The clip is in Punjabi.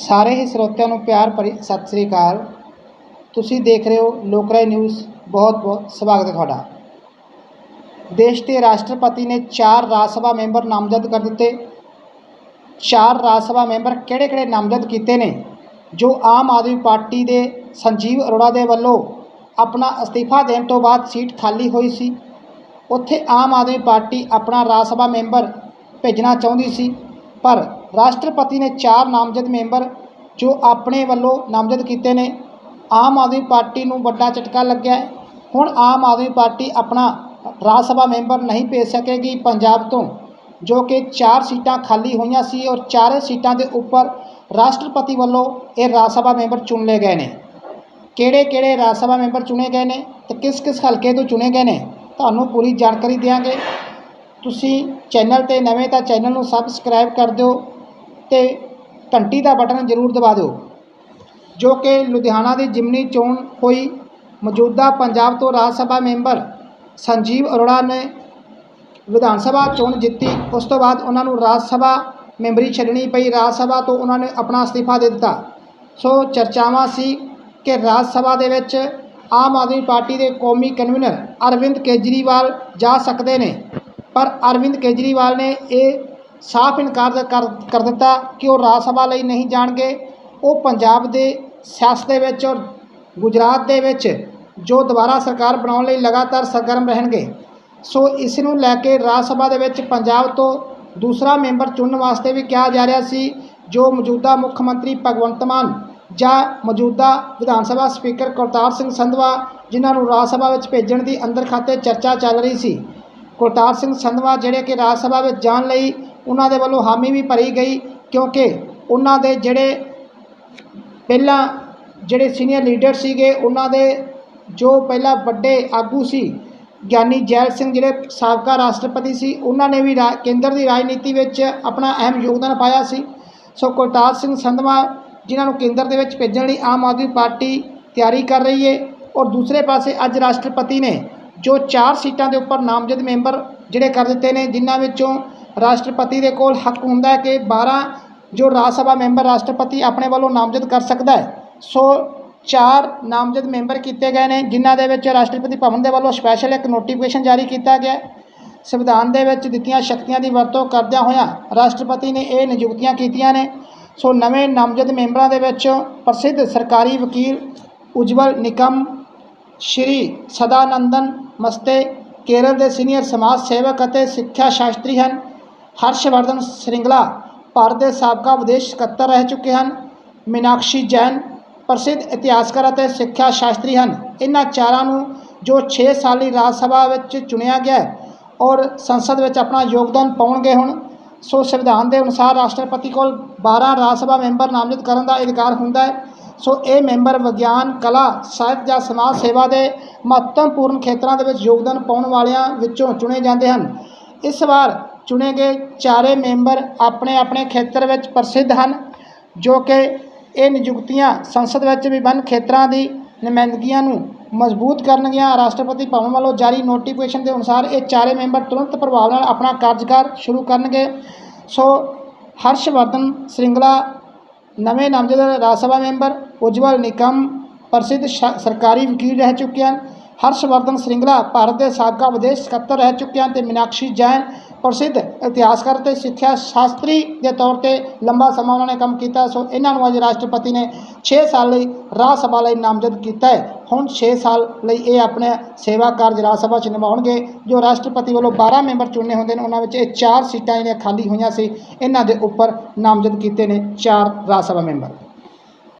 ਸਾਰੇ ਹੀ ਸਰੋਤਿਆਂ ਨੂੰ ਪਿਆਰ ਭਰੀ ਸਤਿ ਸ੍ਰੀ ਅਕਾਲ। ਤੁਸੀਂ ਦੇਖ ਰਹੇ ਹੋ ਲੋਕਰਾਏ ਨਿਊਜ਼। ਬਹੁਤ ਬਹੁਤ ਸਵਾਗਤ ਹੈ ਤੁਹਾਡਾ। ਦੇਸ਼ ਦੇ ਰਾਸ਼ਟਰਪਤੀ ਨੇ ਚਾਰ ਰਾਜ ਸਭਾ ਮੈਂਬਰ ਨਾਮਜ਼ਦ ਕਰ ਦਿੱਤੇ। ਚਾਰ ਰਾਜ ਸਭਾ ਮੈਂਬਰ ਕਿਹੜੇ ਕਿਹੜੇ ਨਾਮਜ਼ਦ ਕੀਤੇ ਨੇ? ਜੋ ਆਮ ਆਦਮੀ ਪਾਰਟੀ ਦੇ ਸੰਜੀਵ ਅਰੋੜਾ ਦੇ ਵੱਲੋਂ ਆਪਣਾ ਅਸਤੀਫਾ ਦੇਣ ਤੋਂ ਬਾਅਦ ਸੀਟ ਖਾਲੀ ਹੋਈ ਸੀ। ਉੱਥੇ ਆਮ ਆਦਮੀ ਪਾਰਟੀ ਆਪਣਾ ਰਾਜ ਸਭਾ ਮੈਂਬਰ ਭੇਜਣਾ ਚਾਹੁੰਦੀ ਸੀ, ਪਰ ਰਾਸ਼ਟਰਪਤੀ ਨੇ ਚਾਰ ਨਾਮਜ਼ਦ ਮੈਂਬਰ ਜੋ ਆਪਣੇ ਵੱਲੋਂ ਨਾਮਜ਼ਦ ਕੀਤੇ ਨੇ, ਆਮ ਆਦਮੀ ਪਾਰਟੀ ਨੂੰ ਵੱਡਾ ਝਟਕਾ ਲੱਗਿਆ ਹੈ। ਹੁਣ ਆਮ ਆਦਮੀ ਪਾਰਟੀ ਆਪਣਾ ਰਾਜ ਸਭਾ ਮੈਂਬਰ ਨਹੀਂ ਭੇਜ ਸਕੇਗੀ ਪੰਜਾਬ ਤੋਂ, ਜੋ ਕਿ ਚਾਰ ਸੀਟਾਂ ਖਾਲੀ ਹੋਈਆਂ ਸੀ ਔਰ ਚਾਰੇ ਸੀਟਾਂ ਦੇ ਉੱਪਰ ਰਾਸ਼ਟਰਪਤੀ ਵੱਲੋਂ ਇਹ ਰਾਜ ਸਭਾ ਮੈਂਬਰ ਚੁਣ ਲਏ ਗਏ ਨੇ। ਕਿਹੜੇ ਕਿਹੜੇ ਰਾਜ ਸਭਾ ਮੈਂਬਰ ਚੁਣੇ ਗਏ ਨੇ ਤੇ ਕਿਸ ਕਿਸ ਹਲਕੇ ਤੋਂ ਚੁਣੇ ਗਏ ਨੇ, ਤੁਹਾਨੂੰ ਪੂਰੀ ਜਾਣਕਾਰੀ ਦਿਆਂਗੇ। ਤੁਸੀਂ ਚੈਨਲ ਤੇ ਨਵੇਂ ਤਾਂ ਚੈਨਲ ਨੂੰ ਸਬਸਕ੍ਰਾਈਬ ਕਰ ਦਿਓ ਤੇ ਘੰਟੀ ਦਾ ਬਟਨ ਜ਼ਰੂਰ ਦਬਾ ਦਿਓ, ਜੋ ਕਿ ਲੁਧਿਆਣਾ ਦੀ ਜਿਮਨੀ ਚੋਣ ਹੋਈ ਮੌਜੂਦਾ ਪੰਜਾਬ ਤੋਂ ਰਾਜ ਸਭਾ ਮੈਂਬਰ ਸੰਜੀਵ ਅਰੋੜਾ ਨੇ ਵਿਧਾਨ ਸਭਾ ਚੋਣ ਜਿੱਤੀ, ਉਸ ਤੋਂ ਬਾਅਦ ਉਹਨਾਂ ਨੂੰ ਰਾਜ ਸਭਾ ਮੈਂਬਰੀ ਛੱਡਣੀ ਪਈ, ਰਾਜ ਸਭਾ ਤੋਂ ਉਹਨਾਂ ਨੇ ਆਪਣਾ ਅਸਤੀਫਾ ਦੇ ਦਿੱਤਾ। ਸੋ ਚਰਚਾਵਾਂ ਸੀ ਕਿ ਰਾਜ ਸਭਾ ਦੇ ਵਿੱਚ ਆਮ ਆਦਮੀ ਪਾਰਟੀ ਦੇ ਕੌਮੀ ਕਨਵੀਨਰ ਅਰਵਿੰਦ ਕੇਜਰੀਵਾਲ ਜਾ ਸਕਦੇ ਨੇ, ਪਰ ਅਰਵਿੰਦ ਕੇਜਰੀਵਾਲ ਨੇ ਇਹ ਸਾਫ਼ ਇਨਕਾਰ ਕਰ ਕਰ ਦਿੱਤਾ ਕਿ ਉਹ ਰਾਜ ਸਭਾ ਲਈ ਨਹੀਂ ਜਾਣਗੇ। ਉਹ ਪੰਜਾਬ ਦੇ ਸਿਆਸਤ ਦੇ ਵਿੱਚ ਔਰ ਗੁਜਰਾਤ ਦੇ ਵਿੱਚ ਜੋ ਦੁਬਾਰਾ ਸਰਕਾਰ ਬਣਾਉਣ ਲਈ ਲਗਾਤਾਰ ਸਰਗਰਮ ਰਹਿਣਗੇ। ਸੋ ਇਸ ਨੂੰ ਲੈ ਕੇ ਰਾਜ ਸਭਾ ਦੇ ਵਿੱਚ ਪੰਜਾਬ ਤੋਂ ਦੂਸਰਾ ਮੈਂਬਰ ਚੁਣਨ ਵਾਸਤੇ ਵੀ ਕਿਹਾ ਜਾ ਰਿਹਾ ਸੀ, ਜੋ ਮੌਜੂਦਾ ਮੁੱਖ ਮੰਤਰੀ ਭਗਵੰਤ ਮਾਨ ਜਾਂ ਮੌਜੂਦਾ ਵਿਧਾਨ ਸਭਾ ਸਪੀਕਰ ਕਰਤਾਰ ਸਿੰਘ ਸੰਧਵਾ, ਜਿਨ੍ਹਾਂ ਨੂੰ ਰਾਜ ਸਭਾ ਵਿੱਚ ਭੇਜਣ ਦੀ ਅੰਦਰ ਖਾਤੇ ਚਰਚਾ ਚੱਲ ਰਹੀ ਸੀ। ਕਰਤਾਰ ਸਿੰਘ ਸੰਧਵਾ ਜਿਹੜੇ ਕਿ ਰਾਜ ਸਭਾ ਵਿੱਚ ਜਾਣ ਲਈ ਉਹਨਾਂ ਦੇ ਵੱਲੋਂ ਹਾਮੀ ਵੀ ਭਰੀ ਗਈ ਕਿਉਂਕਿ ਉਹਨਾਂ ਦੇ ਜਿਹੜੇ ਪਹਿਲਾਂ ਜਿਹੜੇ ਸੀਨੀਅਰ ਲੀਡਰ ਸੀਗੇ, ਉਹਨਾਂ ਦੇ ਜੋ ਪਹਿਲਾਂ ਵੱਡੇ ਆਗੂ ਸੀ, ਗਿਆਨੀ ਜੈਲ ਸਿੰਘ ਜਿਹੜੇ ਸਾਬਕਾ ਰਾਸ਼ਟਰਪਤੀ ਸੀ, ਉਹਨਾਂ ਨੇ ਵੀ ਰਾ- ਕੇਂਦਰ ਦੀ ਰਾਜਨੀਤੀ ਵਿੱਚ ਆਪਣਾ ਅਹਿਮ ਯੋਗਦਾਨ ਪਾਇਆ ਸੀ। ਸੋ ਕੁਲਤਾਰ ਸਿੰਘ ਸੰਧਵਾ ਜਿਨ੍ਹਾਂ ਨੂੰ ਕੇਂਦਰ ਦੇ ਵਿੱਚ ਭੇਜਣ ਲਈ ਆਮ ਆਦਮੀ ਪਾਰਟੀ ਤਿਆਰੀ ਕਰ ਰਹੀ ਹੈ ਔਰ ਦੂਸਰੇ ਪਾਸੇ ਅੱਜ ਰਾਸ਼ਟਰਪਤੀ ਨੇ ਜੋ ਚਾਰ ਸੀਟਾਂ ਦੇ ਉੱਪਰ ਨਾਮਜ਼ਦ ਮੈਂਬਰ ਜਿਹੜੇ ਕਰ ਦਿੱਤੇ ਨੇ, ਜਿਨ੍ਹਾਂ ਵਿੱਚੋਂ ਰਾਸ਼ਟਰਪਤੀ ਦੇ ਕੋਲ ਹੱਕ ਹੁੰਦਾ ਹੈ ਕਿ 12 ਜੋ ਰਾਜ ਸਭਾ ਮੈਂਬਰ ਰਾਸ਼ਟਰਪਤੀ ਆਪਣੇ ਵੱਲੋਂ ਨਾਮਜ਼ਦ ਕਰ ਸਕਦਾ ਹੈ, ਸੋ ਚਾਰ ਨਾਮਜ਼ਦ ਮੈਂਬਰ ਕੀਤੇ ਗਏ ਨੇ, ਜਿਨ੍ਹਾਂ ਦੇ ਵਿੱਚ ਰਾਸ਼ਟਰਪਤੀ ਭਵਨ ਦੇ ਵੱਲੋਂ ਸਪੈਸ਼ਲ ਇੱਕ ਨੋਟੀਫਿਕੇਸ਼ਨ ਜਾਰੀ ਕੀਤਾ ਗਿਆ ਸੰਵਿਧਾਨ ਦੇ ਵਿੱਚ ਦਿੱਤੀਆਂ ਸ਼ਕਤੀਆਂ ਦੀ ਵਰਤੋਂ ਕਰਦਿਆਂ ਹੋਇਆਂ ਰਾਸ਼ਟਰਪਤੀ ਨੇ ਇਹ ਨਿਯੁਕਤੀਆਂ ਕੀਤੀਆਂ ਨੇ। ਸੋ ਨਵੇਂ ਨਾਮਜ਼ਦ ਮੈਂਬਰਾਂ ਦੇ ਵਿੱਚ ਪ੍ਰਸਿੱਧ ਸਰਕਾਰੀ ਵਕੀਲ ਉਜਵਲ ਨਿਕਮ, ਸ਼੍ਰੀ ਸਦਾਨੰਦਨ ਮਸਤੇ, ਕੇਰਲ ਦੇ ਸੀਨੀਅਰ ਸਮਾਜ ਸੇਵਕ ਅਤੇ ਸਿੱਖਿਆ ਸ਼ਾਸਤਰੀ ਹਨ। ਹਰਸ਼ਵਰਧਨ ਸ਼੍ਰਿੰਗਲਾ ਭਾਰਤ ਦੇ ਸਾਬਕਾ ਵਿਦੇਸ਼ ਸਕੱਤਰ ਰਹਿ ਚੁੱਕੇ ਹਨ। ਮੀਨਾਕਸ਼ੀ ਜੈਨ ਪ੍ਰਸਿੱਧ ਇਤਿਹਾਸਕਾਰ ਅਤੇ ਸਿੱਖਿਆ ਸ਼ਾਸਤਰੀ ਹਨ। ਇਹਨਾਂ ਚਾਰਾਂ ਨੂੰ ਜੋ 6 ਸਾਲੀ ਰਾਜ ਸਭਾ ਵਿੱਚ ਚੁਣਿਆ ਗਿਆ ਔਰ ਸੰਸਦ ਵਿੱਚ ਆਪਣਾ ਯੋਗਦਾਨ ਪਾਉਣਗੇ ਹੁਣ, ਸੋ ਸੰਵਿਧਾਨ ਦੇ ਅਨੁਸਾਰ ਰਾਸ਼ਟਰਪਤੀ ਕੋਲ 12 ਰਾਜ ਸਭਾ ਮੈਂਬਰ ਨਾਮਜ਼ਦ ਕਰਨ ਦਾ ਅਧਿਕਾਰ ਹੁੰਦਾ ਹੈ। ਸੋ ਇਹ ਮੈਂਬਰ ਵਿਗਿਆਨ, ਕਲਾ, ਸਾਹਿਤ ਜਾਂ ਸਮਾਜ ਸੇਵਾ ਦੇ ਮਹੱਤਵਪੂਰਨ ਖੇਤਰਾਂ ਦੇ ਵਿੱਚ ਯੋਗਦਾਨ ਪਾਉਣ ਵਾਲਿਆਂ ਵਿੱਚੋਂ ਚੁਣੇ ਜਾਂਦੇ ਹਨ। ਇਸ ਵਾਰ ਚੁਣੇ ਗਏ ਚਾਰੇ ਮੈਂਬਰ ਆਪਣੇ ਆਪਣੇ ਖੇਤਰ ਵਿੱਚ ਪ੍ਰਸਿੱਧ ਹਨ, ਜੋ ਕਿ ਇਹ ਨਿਯੁਕਤੀਆਂ ਸੰਸਦ ਵਿੱਚ ਵਿਭਿੰਨ ਖੇਤਰਾਂ ਦੀ ਨੁਮਾਇੰਦਗੀਆਂ ਨੂੰ ਮਜ਼ਬੂਤ ਕਰਨਗੀਆਂ। ਰਾਸ਼ਟਰਪਤੀ ਭਵਨ ਵੱਲੋਂ ਜਾਰੀ ਨੋਟੀਫਿਕੇਸ਼ਨ ਦੇ ਅਨੁਸਾਰ ਇਹ ਚਾਰੇ ਮੈਂਬਰ ਤੁਰੰਤ ਪ੍ਰਭਾਵ ਨਾਲ ਆਪਣਾ ਕਾਰਜਕਾਰ ਸ਼ੁਰੂ ਕਰਨਗੇ। ਸੋ ਹਰਸ਼ਵਰਧਨ ਸ਼੍ਰਿੰਗਲਾ, ਨਵੇਂ ਨਾਮਜ਼ਦ ਰਾਜ ਸਭਾ ਮੈਂਬਰ, ਉਜਵਲ ਨਿਕਮ ਪ੍ਰਸਿੱਧ ਸ਼- ਸਰਕਾਰੀ ਵਕੀਲ ਰਹਿ ਚੁੱਕੇ ਹਨ। ਹਰਸ਼ਵਰਧਨ ਸ਼੍ਰਿੰਗਲਾ ਭਾਰਤ ਦੇ ਸਾਬਕਾ ਵਿਦੇਸ਼ ਸਕੱਤਰ ਰਹਿ ਚੁੱਕੇ ਹਨ ਤੇ ਮੀਨਾਕਸ਼ੀ ਜੈਨ ਪ੍ਰਸਿੱਧ ਇਤਿਹਾਸਕਾਰ ਤੇ ਸਿੱਖਿਆ ਸ਼ਾਸਤਰੀ ਦੇ ਤੌਰ ਤੇ ਲੰਬਾ ਸਮਾਂ ਉਹਨਾਂ ਨੇ ਕੰਮ ਕੀਤਾ। ਸੋ ਇਹਨਾਂ ਨੂੰ ਅੱਜ ਰਾਸ਼ਟਰਪਤੀ ਨੇ 6 ਸਾਲ ਲਈ ਰਾਜ ਸਭਾ ਲਈ ਨਾਮਜ਼ਦ ਕੀਤਾ ਹੈ। ਹੁਣ 6 ਸਾਲ ਲਈ ਇਹ ਆਪਣੇ ਸੇਵਾ ਕਾਰਜ ਰਾਜ ਸਭਾ 'ਚ ਨਿਭਾਉਣਗੇ, ਜੋ ਰਾਸ਼ਟਰਪਤੀ ਵੱਲੋਂ 12 ਮੈਂਬਰ ਚੁਣੇ ਹੁੰਦੇ ਨੇ। ਉਹਨਾਂ ਵਿੱਚ ਇਹ ਚਾਰ ਸੀਟਾਂ ਜਿਹੜੀਆਂ ਖਾਲੀ ਹੋਈਆਂ ਸੀ, ਇਹਨਾਂ ਦੇ ਉੱਪਰ ਨਾਮਜ਼ਦ ਕੀਤੇ ਨੇ ਚਾਰ ਰਾਜ ਸਭਾ ਮੈਂਬਰ।